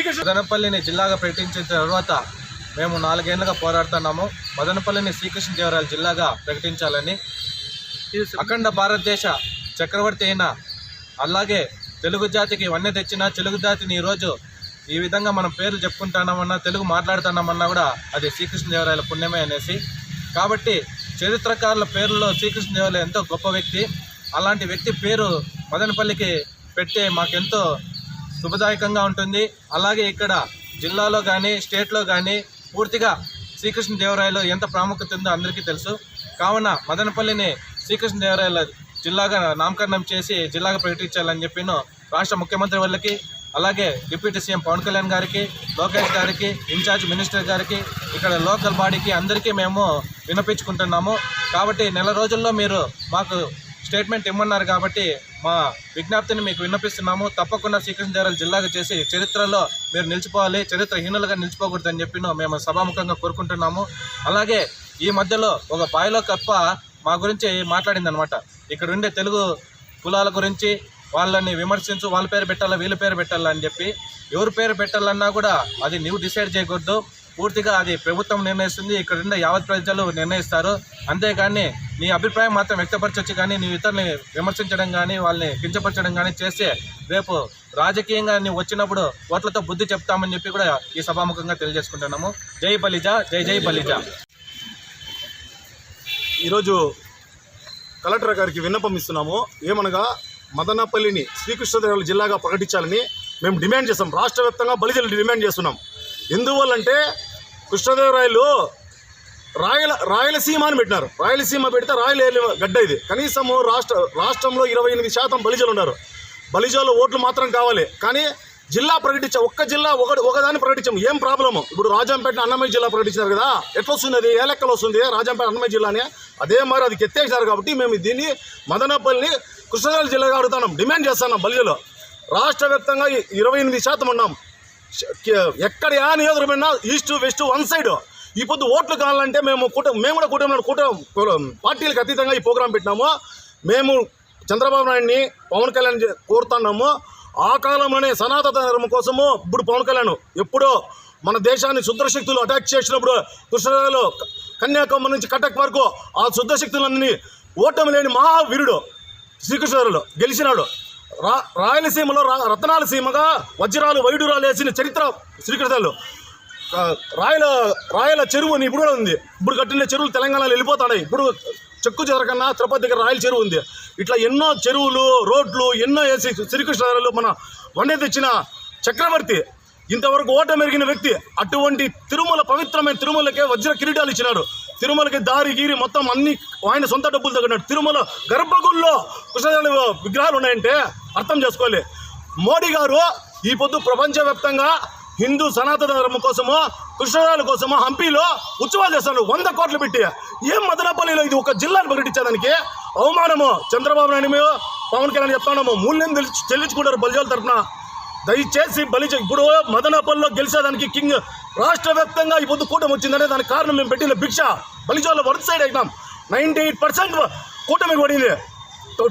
శ్రీకృష్ణ మదనపల్లిని జిల్లాగా ప్రకటించిన తర్వాత మేము నాలుగేళ్ళుగా పోరాడుతున్నాము. మదనపల్లిని శ్రీకృష్ణదేవరాయల జిల్లాగా ప్రకటించాలని అఖండ భారతదేశ చక్రవర్తి అయిన అలాగే తెలుగు జాతికి వన్నె తెచ్చిన తెలుగు జాతిని ఈరోజు ఈ విధంగా మనం పేర్లు చెప్పుకుంటున్నామన్నా తెలుగు మాట్లాడుతున్నామన్నా కూడా అది శ్రీకృష్ణదేవరాయల పుణ్యమే అనేసి. కాబట్టి చరిత్రకారుల పేర్లలో శ్రీకృష్ణదేవరాయలు ఎంతో గొప్ప వ్యక్తి. అలాంటి వ్యక్తి పేరు మదనపల్లికి పెట్టే మాకెంతో శుభదాయకంగా ఉంటుంది. అలాగే ఇక్కడ జిల్లాలో కానీ స్టేట్లో కానీ పూర్తిగా శ్రీకృష్ణదేవరాయలు ఎంత ప్రాముఖ్యత ఉందో అందరికీ తెలుసు. కావున మదనపల్లిని శ్రీకృష్ణదేవరాయల జిల్లాగా నామకరణం చేసి జిల్లాగా ప్రకటించాలని చెప్పిన రాష్ట్ర ముఖ్యమంత్రి వాళ్ళకి అలాగే డిప్యూటీ సీఎం పవన్ కళ్యాణ్ గారికి లోకేష్ గారికి ఇన్ఛార్జ్ మినిస్టర్ గారికి ఇక్కడ లోకల్ బాడీకి అందరికీ మేము వినిపించుకుంటున్నాము కాబట్టి నెల రోజుల్లో మీరు మాకు స్టేట్మెంట్ ఇమ్మన్నారు కాబట్టి మా విజ్ఞప్తిని మీకు విన్నపిస్తున్నాము. తప్పకుండా శ్రీకృష్ణదేవరాయల జిల్లాగా చేసి చరిత్రలో మీరు నిలిచిపోవాలి చరిత్రహీనులుగా నిలిచిపోకూడదని చెప్పి మేము సభాముఖంగా కోరుకుంటున్నాము. అలాగే ఈ మధ్యలో ఒక బాయిలో కప్ప మా గురించి మాట్లాడిందనమాట ఇక్కడ ఉండే తెలుగు కులాల గురించి వాళ్ళని విమర్శించు వాళ్ళ పేరు పెట్టాలా వీళ్ళ పేరు పెట్టాలా అని చెప్పి. ఎవరి పేరు పెట్టాలన్నా కూడా అది నువ్వు డిసైడ్ చేయకూడదు. పూర్తిగా అది ప్రభుత్వం నిర్ణయిస్తుంది ఇక్కడ ఉన్న యావత్ ప్రజలు నిర్ణయిస్తారు. అంతేగాని నీ అభిప్రాయం మాత్రం వ్యక్తపరచవచ్చు కానీ నీ ఇతరుని విమర్శించడం కానీ వాళ్ళని కించపరచడం కానీ చేస్తే రేపు రాజకీయంగా నీవు వచ్చినప్పుడు ఓట్లతో బుద్ధి చెప్తామని చెప్పి కూడా ఈ సభాముఖంగా తెలియజేసుకుంటున్నాము. జై బలిజా జై జై బలిజా. ఈరోజు కలెక్టర్ గారికి విన్నపం ఇస్తున్నాము. ఏమనగా మదనపల్లిని శ్రీకృష్ణదేవరాయల జిల్లాగా ప్రకటించాలని మేము డిమాండ్ చేస్తాం. రాష్ట్ర వ్యాప్తంగా బలిజలు డిమాండ్ చేస్తున్నాం. ఎందువల్లంటే కృష్ణదేవరాయలు రాయల రాయలసీమ అని పెట్టినారు. రాయలసీమ పెడితే రాయల గడ్డ ఇది. కనీసము రాష్ట్ర రాష్ట్రంలో ఇరవై ఎనిమిది శాతం బలిజలు ఉన్నారు. బలిజలు ఓట్లు మాత్రం కావాలి. కానీ జిల్లా ప్రకటించాం ఒక్క జిల్లా ఒక ఒకదాన్ని ప్రకటించాం ఏం ప్రాబ్లము? ఇప్పుడు రాజంపేట అన్నమయ్య జిల్లా ప్రకటించారు కదా. ఎట్లా వస్తుంది అది? ఏ లెక్కలు వస్తుంది? రాజంపేట అన్నమయ్య జిల్లానే? అదే మరి అది ఎత్తేసారు కాబట్టి మేము దీన్ని మదనపల్లిని కృష్ణదేవరాయల జిల్లాగా అడుగుతున్నాం. డిమాండ్ చేస్తున్నాం బలిజలో. రాష్ట్ర వ్యాప్తంగా ఇరవై ఎనిమిది శాతం ఉన్నాం. ఎక్కడ ఏ నియోజకవర్గం ఈస్ట్ వెస్ట్ వన్ సైడ్ ఈ పొద్దు ఓట్లు కావాలంటే మేము కూట మేము కూడా కూటమి కూటమి పార్టీలకు అతీతంగా ఈ ప్రోగ్రాం పెట్టినాము. మేము చంద్రబాబు నాయుడిని పవన్ కళ్యాణ్ కోరుతున్నాము. ఆ కాలంలోనే సనాతన ధర్మం కోసము ఇప్పుడు పవన్ కళ్యాణ్ ఎప్పుడో మన దేశాన్ని శుద్ధశక్తులు అటాక్ చేసినప్పుడు కృష్ణలో కన్యాకుమారి నుంచి కటక్ వరకు ఆ శుద్ధశక్తులన్నీ ఓటమి లేని మహావీరుడు శ్రీకృష్ణుడు గెలిచినాడు. రా రాయలసీమలో రా రత్నాలసీమగా వజ్రాలు వైడూరాలు వేసిన చరిత్ర శ్రీకృష్ణరాజులు రాయల రాయల చెరువు అని ఇప్పుడు కూడా ఉంది. ఇప్పుడు కట్టిన చెరువులు తెలంగాణలో వెళ్ళిపోతాయి ఇప్పుడు చెక్కు చెదరకన్నా తిరుపతి దగ్గర రాయల చెరువు ఉంది. ఇట్లా ఎన్నో చెరువులు రోడ్లు ఎన్నో వేసి శ్రీకృష్ణరాజులు మన వండే తెచ్చిన చక్రవర్తి. ఇంతవరకు ఓట మెరిగిన వ్యక్తి. అటువంటి తిరుమల పవిత్రమైన తిరుమలకే వజ్ర కిరీటాలు ఇచ్చినాడు. తిరుమలకి దారి గీరి మొత్తం అన్ని ఆయన సొంత డబ్బులు తగ్గినాడు తిరుమల గర్భగుల్లో కృష్ణదేవుని విగ్రహాలు ఉన్నాయంటే అర్థం చేసుకోవాలి. మోడీ గారు ఈ పొద్దు ప్రపంచవ్యాప్తంగా హిందూ సనాతన ధర్మం కోసము కృష్ణరాజుల కోసము హంపీలో ఉత్సవాలు చేస్తాడు వంద కోట్లు పెట్టి. ఏం మదనపల్లిలో ఇది ఒక జిల్లాను ప్రకటించేదానికి? అవమానము చంద్రబాబు నాయుడు మేము పవన్ కళ్యాణ్ చెప్తాము మూల్యం తెలిసి చెల్లించుకుంటారు బలిజాల తరఫున దయచేసి బలిజ ఇప్పుడు మదనపల్లిలో గెలిచేదానికి కింగ్ రాష్ట్ర వ్యాప్తంగా ఈ పొద్దు కూటమి వచ్చిందంటే దానికి కారణం మేము పెట్టిన భిక్ష. బలిజాల్లో వరుస సైడ్ అయినాం. నైంటీ ఎయిట్ పర్సెంట్ కూటమి పడింది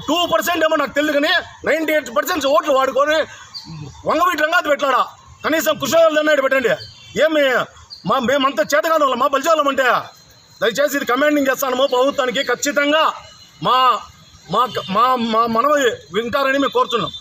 టూ పర్సెంట్ ఏమో నాకు తెలియదు కానీ నైంటీ ఎయిట్ పర్సెంట్ ఓట్లు వాడుకొని వంగవీటి రంగాది పెట్టాడా? కనీసం కుషాలు అన్నాడు పెట్టండి. ఏమి? మా మేమంతా చేతగాని వాళ్ళం. మా బలిజాలం అంటే దయచేసి ఇది కమాండింగ్ చేస్తాను ప్రభుత్వానికి ఖచ్చితంగా మా మా మా మా మనవి వింటారని మేము కోరుతున్నాం